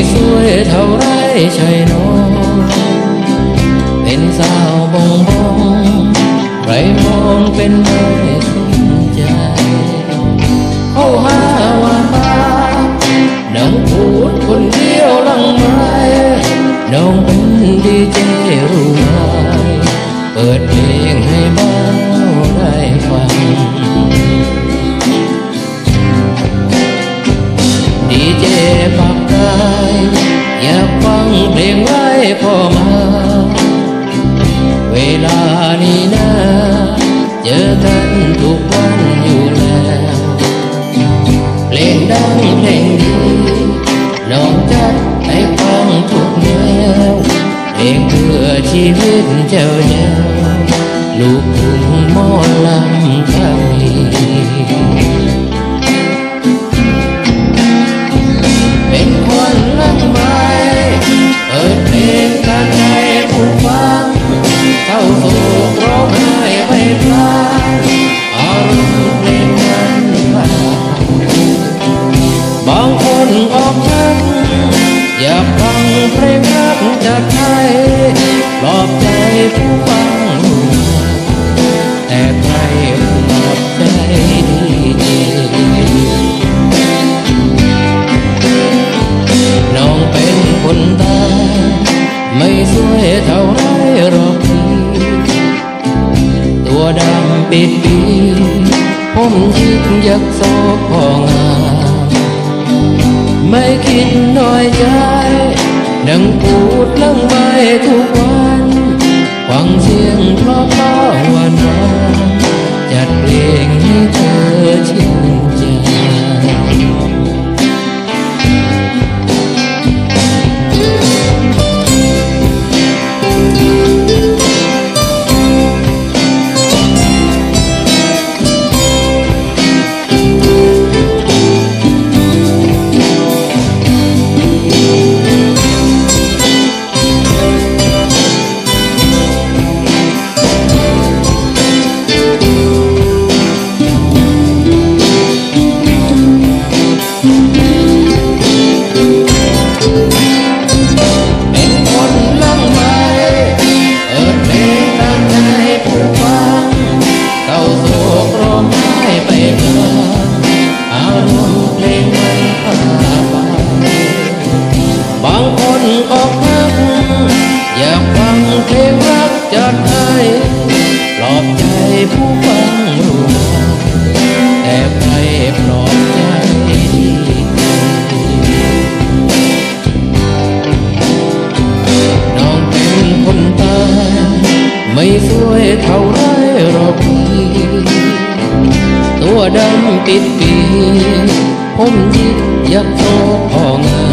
่สวยเท่าไรใช่น้องเป็นสาวบงบงใครมองเป็นไม่สนใจเข้ามาว่ามานั่งพูดคนเดียวลังไม้น้องเป็นดีเจรู้ไหมเปิดเพลงให้เบาไเจอกันทุกวันอยู่แล้วเพลงดังเพลงดีน้อ คนออกชักอยากฟังเพลงรักจากไทยปลอบใจผู้ฟังแต่ใครปลอบใจดีเจน้องเป็นคนตาไม่สวยเท่าไรหรอกพี่ตัวดำปิดปีผมยิกยักโซพองา ไม่คิดน้อยใจ ดังพูดลัง ดำปิดปีผมยิกยักโตพองา